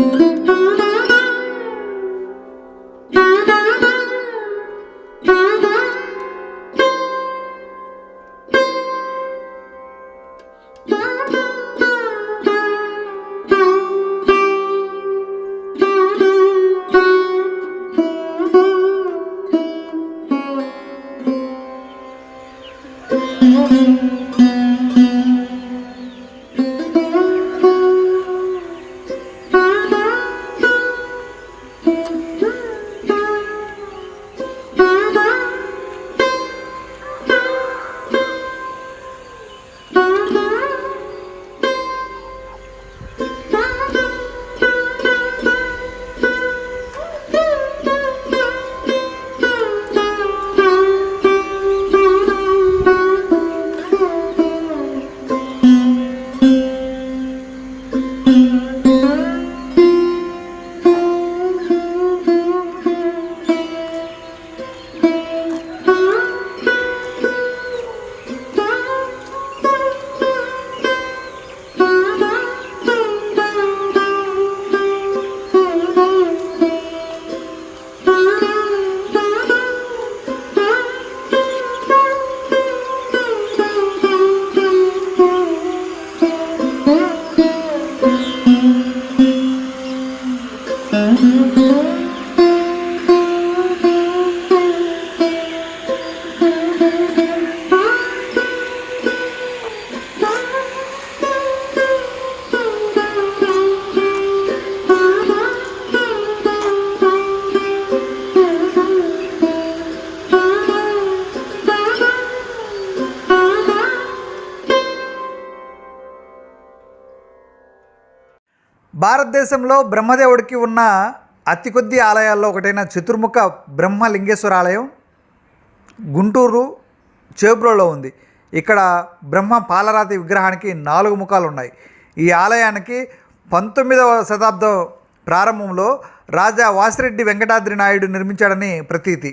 thank you. భారతదేశంలో బ్రహ్మదేవుడికి ఉన్న అతి కొద్ది ఆలయాల్లో ఒకటైన చతుర్ముఖ బ్రహ్మలింగేశ్వర ఆలయం గుంటూరు చేబ్రోలో ఉంది. ఇక్కడ బ్రహ్మ పాలరాతి విగ్రహానికి నాలుగు ముఖాలు ఉన్నాయి. ఈ ఆలయానికి పంతొమ్మిదవ శతాబ్దం ప్రారంభంలో రాజా వాసిరెడ్డి వెంకటాద్రి నాయుడు నిర్మించాడని ప్రతీతి.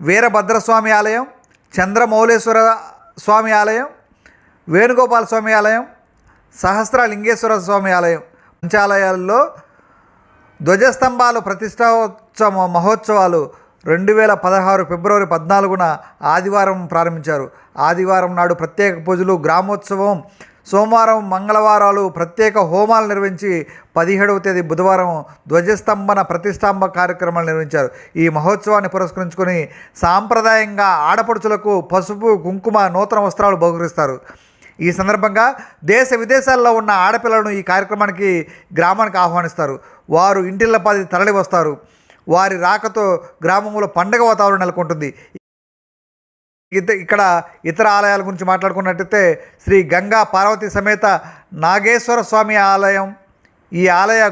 వీరభద్రస్వామి ఆలయం చంద్రమౌళేశ్వర స్వామి ఆలయం వేణుగోపాల స్వామి ఆలయం సహస్రలింగేశ్వర స్వామి ఆలయం పంచాలయాల్లో ధ్వజస్తంభాలు ప్రతిష్టాోత్సవ మహోత్సవాలు రెండు వేల పదహారు ఫిబ్రవరి పద్నాలుగున ఆదివారం ప్రారంభించారు. ఆదివారం నాడు ప్రత్యేక పూజలు గ్రామోత్సవం సోమవారం మంగళవారాలు ప్రత్యేక హోమాలు నిర్వహించి పదిహేడవ తేదీ బుధవారం ధ్వజస్తంభన ప్రతిష్టాంభ కార్యక్రమాలు నిర్వహించారు. ఈ మహోత్సవాన్ని పురస్కరించుకొని సాంప్రదాయంగా ఆడపడుచులకు పసుపు కుంకుమ నూతన వస్త్రాలు బహుకరిస్తారు. ఈ సందర్భంగా దేశ విదేశాల్లో ఉన్న ఆడపిల్లలను ఈ కార్యక్రమానికి గ్రామానికి ఆహ్వానిస్తారు. వారు ఇంటిల్లపాది తరలి వస్తారు. వారి రాకతో గ్రామంలో పండగ వాతావరణం నెలకొంటుంది. ఇత ఇక్కడ ఇతర ఆలయాల గురించి మాట్లాడుకున్నట్టయితే శ్రీ గంగా పార్వతి సమేత నాగేశ్వర స్వామి ఆలయం ఈ ఆలయ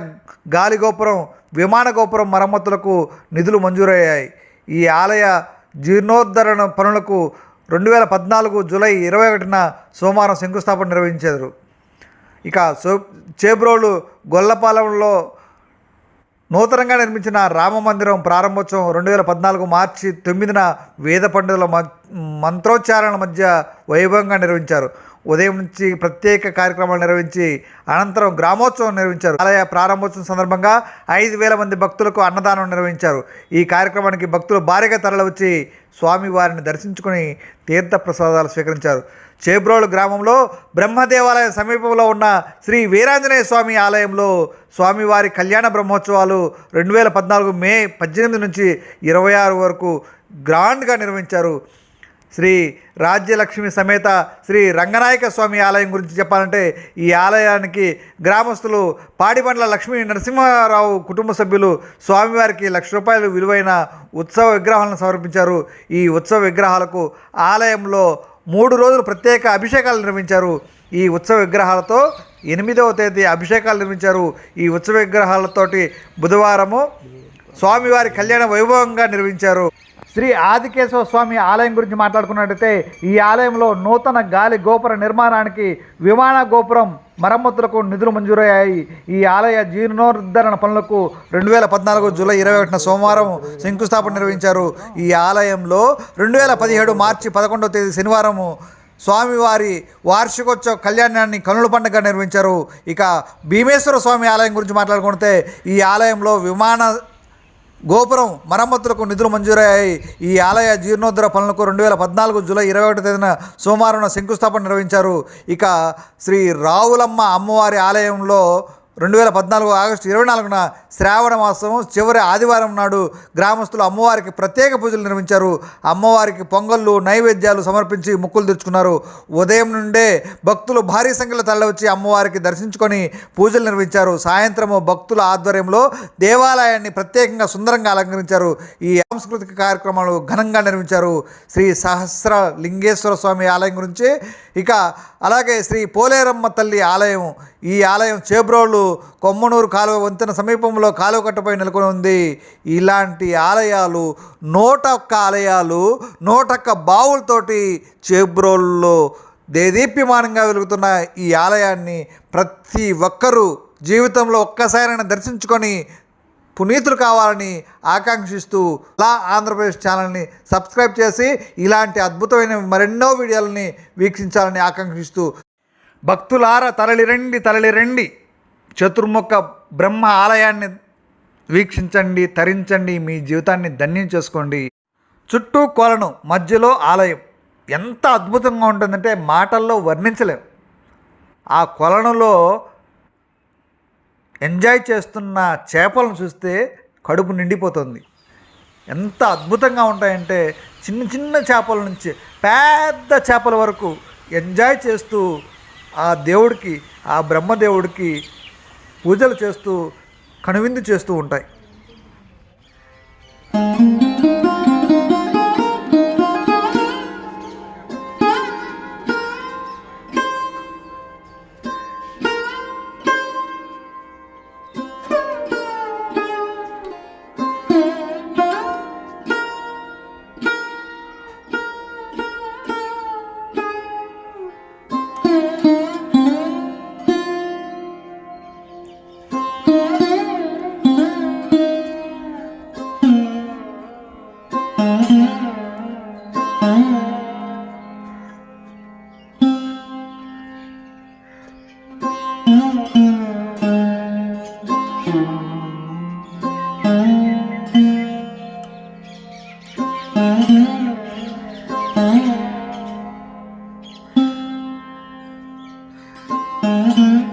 గాలి గోపురం విమాన గోపురం మరమ్మతులకు నిధులు మంజూరయ్యాయి. ఈ ఆలయ జీర్ణోద్ధరణ పనులకు రెండు వేల పద్నాలుగు జూలై ఇరవై ఒకటిన సోమవారం శంకుస్థాపన నిర్వహించారు. ఇక సో చేబ్రోలు గొల్లపాలెంలో నూతనంగా నిర్మించిన రామ మందిరం ప్రారంభోత్సవం రెండు వేల పద్నాలుగు మార్చి తొమ్మిదిన వేద పండుగల మ- మంత్రోచ్చారణల మధ్య వైభవంగా నిర్వహించారు. ఉదయం నుంచి ప్రత్యేక కార్యక్రమాలు నిర్వహించి అనంతరం గ్రామోత్సవం నిర్వహించారు. ఆలయ ప్రారంభోత్సవం సందర్భంగా ఐదు వేల మంది భక్తులకు అన్నదానం నిర్వహించారు. ఈ కార్యక్రమానికి భక్తులు భారీగా తరలివచ్చి స్వామివారిని దర్శించుకుని తీర్థ ప్రసాదాలు స్వీకరించారు. చేబ్రోలు గ్రామంలో బ్రహ్మదేవాలయ సమీపంలో ఉన్న శ్రీ వీరాంజనేయ స్వామి ఆలయంలో స్వామివారి కళ్యాణ బ్రహ్మోత్సవాలు రెండు వేల పద్నాలుగు మే పద్దెనిమిది నుంచి ఇరవై ఆరు వరకు గ్రాండ్గా నిర్వహించారు. శ్రీ రాజ్యలక్ష్మి సమేత శ్రీ రంగనాయక స్వామి ఆలయం గురించి చెప్పాలంటే ఈ ఆలయానికి గ్రామస్తులు పాడిబండ్ల లక్ష్మీ నరసింహారావు కుటుంబ సభ్యులు స్వామివారికి లక్ష రూపాయలు విలువైన ఉత్సవ విగ్రహాలను సమర్పించారు. ఈ ఉత్సవ విగ్రహాలకు ఆలయంలో మూడు రోజులు ప్రత్యేక అభిషేకాలు నిర్వహించారు. ఈ ఉత్సవ విగ్రహాలతో ఎనిమిదవ తేదీ అభిషేకాలు నిర్మించారు ఈ ఉత్సవ విగ్రహాలతోటి బుధవారము స్వామివారి కళ్యాణ వైభవంగా నిర్వహించారు. శ్రీ ఆదికేశవ స్వామి ఆలయం గురించి మాట్లాడుకున్నట్టయితే ఈ ఆలయంలో నూతన గాలి గోపుర నిర్మాణానికి విమాన గోపురం మరమ్మతులకు నిధులు మంజూరయ్యాయి. ఈ ఆలయ జీర్ణోద్ధరణ పనులకు రెండు వేల పద్నాలుగు జూలై ఇరవై ఒకటిన సోమవారం శంకుస్థాపన నిర్వహించారు. ఈ ఆలయంలో రెండు వేల పదిహేడు మార్చి పదకొండవ తేదీ శనివారము స్వామివారి వార్షికోత్సవ కళ్యాణాన్ని కనుల పండుగ నిర్వహించారు. ఇక భీమేశ్వర స్వామి ఆలయం గురించి మాట్లాడుకుంటే ఈ ఆలయంలో విమాన గోపురం మరమ్మతులకు నిధులు మంజూరయ్యాయి. ఈ ఆలయ జీర్ణోద్ధర పనులకు రెండు వేల పద్నాలుగు జూలై ఇరవై ఒకటి తేదీన సోమవారం శంకుస్థాపన నిర్వహించారు. ఇక శ్రీ రావులమ్మ అమ్మవారి ఆలయంలో రెండు వేల పద్నాలుగు ఆగస్టు ఇరవై నాలుగున శ్రావణ మాసం చివరి ఆదివారం నాడు గ్రామస్తులు అమ్మవారికి ప్రత్యేక పూజలు నిర్మించారు అమ్మవారికి పొంగళ్ళు నైవేద్యాలు సమర్పించి ముక్కులు తెచ్చుకున్నారు ఉదయం నుండే భక్తులు భారీ సంఖ్యలో తరలివచ్చి అమ్మవారికి దర్శించుకొని పూజలు నిర్వహించారు. సాయంత్రము భక్తుల ఆధ్వర్యంలో దేవాలయాన్ని ప్రత్యేకంగా సుందరంగా అలంకరించారు. ఈ సాంస్కృతిక కార్యక్రమాలు ఘనంగా నిర్మించారు శ్రీ సహస్ర లింగేశ్వర స్వామి ఆలయం గురించి ఇక అలాగే శ్రీ పోలేరమ్మ తల్లి ఆలయం. ఈ ఆలయం చేబ్రోళ్ళు కొమ్మనూరు కాలువ వంతెన సమీపంలో కాలువ కట్టపై నెలకొని ఉంది. ఇలాంటి ఆలయాలు నూట ఒక్క ఆలయాలు నూట ఒక్క బావులతోటి చేబ్రోల్లో దేదీప్యమానంగా వెలుగుతున్న ఈ ఆలయాన్ని ప్రతి ఒక్కరూ జీవితంలో ఒక్కసారైనా దర్శించుకొని పునీతులు కావాలని ఆకాంక్షిస్తూ లా ఆంధ్రప్రదేశ్ ఛానల్ని సబ్స్క్రైబ్ చేసి ఇలాంటి అద్భుతమైన మరెన్నో వీడియోలని వీక్షించాలని ఆకాంక్షిస్తూ. భక్తులార తరలిరండి తరలిరండి. చతుర్ముఖ బ్రహ్మ ఆలయాన్ని వీక్షించండి తరించండి మీ జీవితాన్ని ధన్యం చేసుకోండి. చుట్టూ కొలను మధ్యలో ఆలయం. ఎంత అద్భుతంగా ఉంటుందంటే మాటల్లో వర్ణించలేం. ఆ కొలనులో ఎంజాయ్ చేస్తున్న చేపలను చూస్తే కడుపు నిండిపోతుంది. ఎంత అద్భుతంగా ఉంటాయంటే చిన్న చిన్న చేపల నుంచి పెద్ద చేపల వరకు ఎంజాయ్ చేస్తూ ఆ దేవుడికి ఆ బ్రహ్మదేవుడికి పూజలు చేస్తూ కనువిందు చేస్తూ ఉంటాయి. Mm-hmm.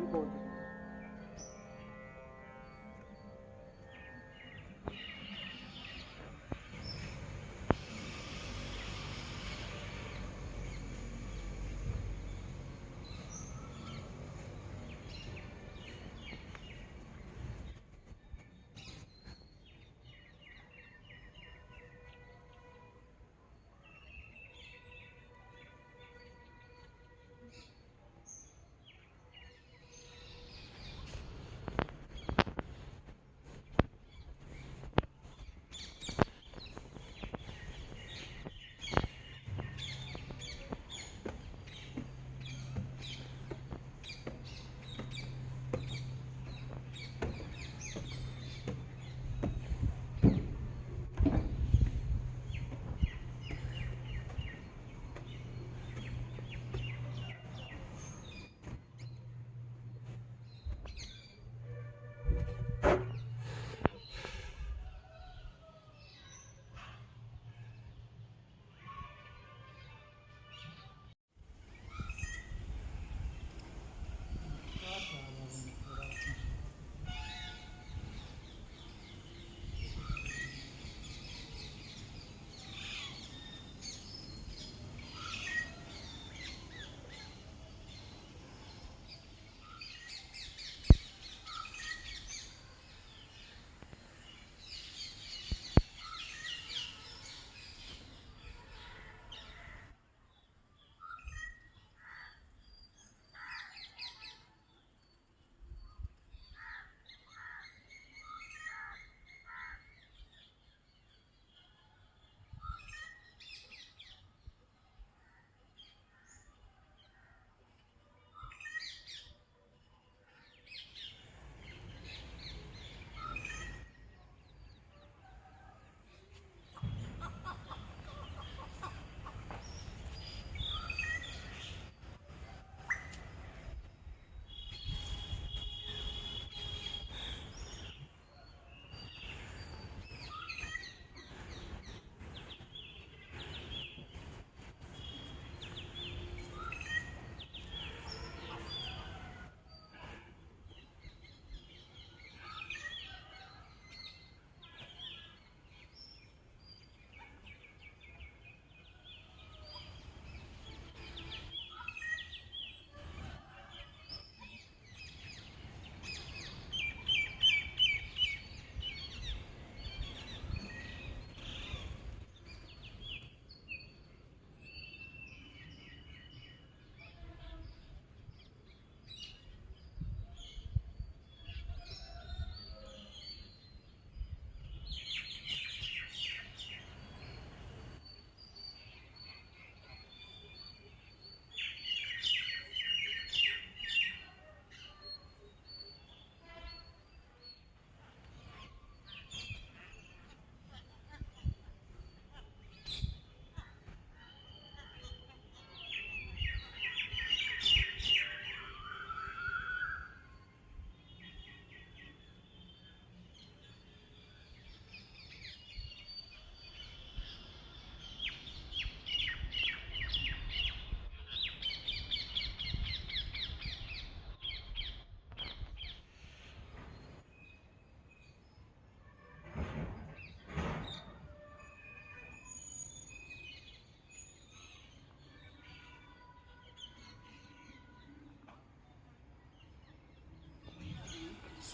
importante.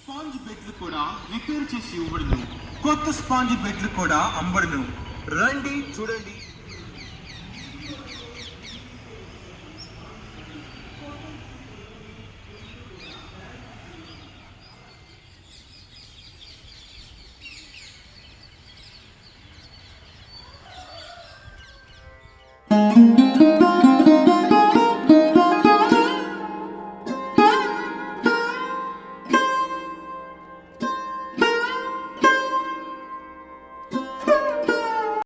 స్పాంజ్ బెడ్లు కూడా రిపేర్ చేసి ఇవ్వబడును. కొత్త స్పాంజ్ బెడ్లు కూడా అమ్మబడును. రండి చూడండి.